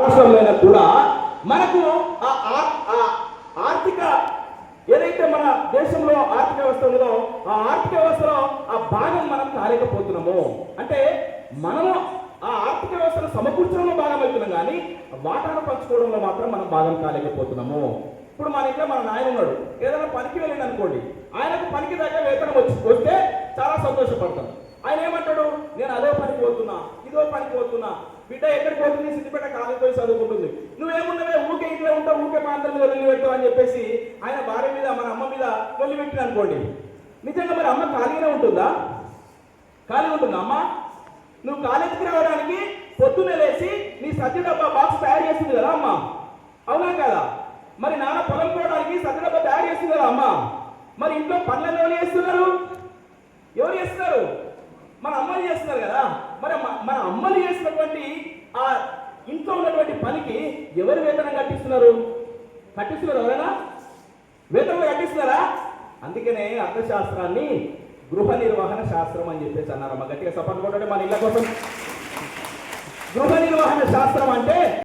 అవసరమైన కూడా మనకు ఆ ఆ ఆర్థిక ఏదైతే మన దేశంలో ఆర్థిక వ్యవస్థ ఉందో ఆ ఆర్థిక వ్యవస్థలో ఆ భాగం మనం కాలేకపోతున్నాము. అంటే మనము ఆ ఆర్థిక వ్యవస్థను సమకూర్చడంలో భాగం అవుతున్నాం కానీ వాటాను పంచుకోవడంలో మాత్రం మనం భాగం కాలేకపోతున్నాము. ఇప్పుడు మన ఇంట్లో మన నాయన ఉన్నాడు. ఏదైనా పనికి వెళ్ళింది అనుకోండి. ఆయనకు పనికి దగ్గర వేతనం వచ్చి వస్తే చాలా సంతోషపడతాం. ఆయన ఏమంటాడు? నేను అదే ఇదో పనికి పోతున్నా. బిడ్డ ఎక్కడికి పోతుంది? సిద్ధిపేట కాలేజ్ పోయి చదువుకుంటుంది. నువ్వేమున్నావే? ఊకే ఇంట్లో ఉంటావు ఊకే మా వెళ్ళి పెట్టావు అని చెప్పేసి ఆయన భార్య మీద మన అమ్మ మీద వెళ్ళి పెట్టిన అనుకోండి. నిజంగా మరి అమ్మ ఖాళీగానే ఉంటుందా? ఖాళీ ఉంటుందా అమ్మ? నువ్వు కాలేజీకి రావడానికి పొద్దున్నే లేచి నీ సజ్జ డబ్బా బాక్స్ తయారు చేస్తుంది కదా అమ్మ? అవునా కదా? మరి నాన్న పొలం పోవడానికి సజ్జ డబ్బా తయారు చేస్తుంది కదా అమ్మ? మరి ఇంట్లో పనులను ఎవరు చేస్తున్నారు? ఎవరు చేస్తున్నారు? మన అమ్మ చేస్తున్నారు కదా. మరి అమలు చేసినటువంటి ఆ ఇంట్లో ఉన్నటువంటి పనికి ఎవరు వేతనం కట్టిస్తున్నారు? కట్టిస్తున్నారు ఎవరైనా? వేతనం కట్టిస్తున్నారా? అందుకనే అర్థశాస్త్రాన్ని గృహ నిర్వహణ శాస్త్రం అని చెప్పేసి అన్నారమ్మ గట్టిగా సపోర్ట్ కొట్టండి మన ఇళ్ళ కోసం. గృహ నిర్వహణ శాస్త్రం అంటే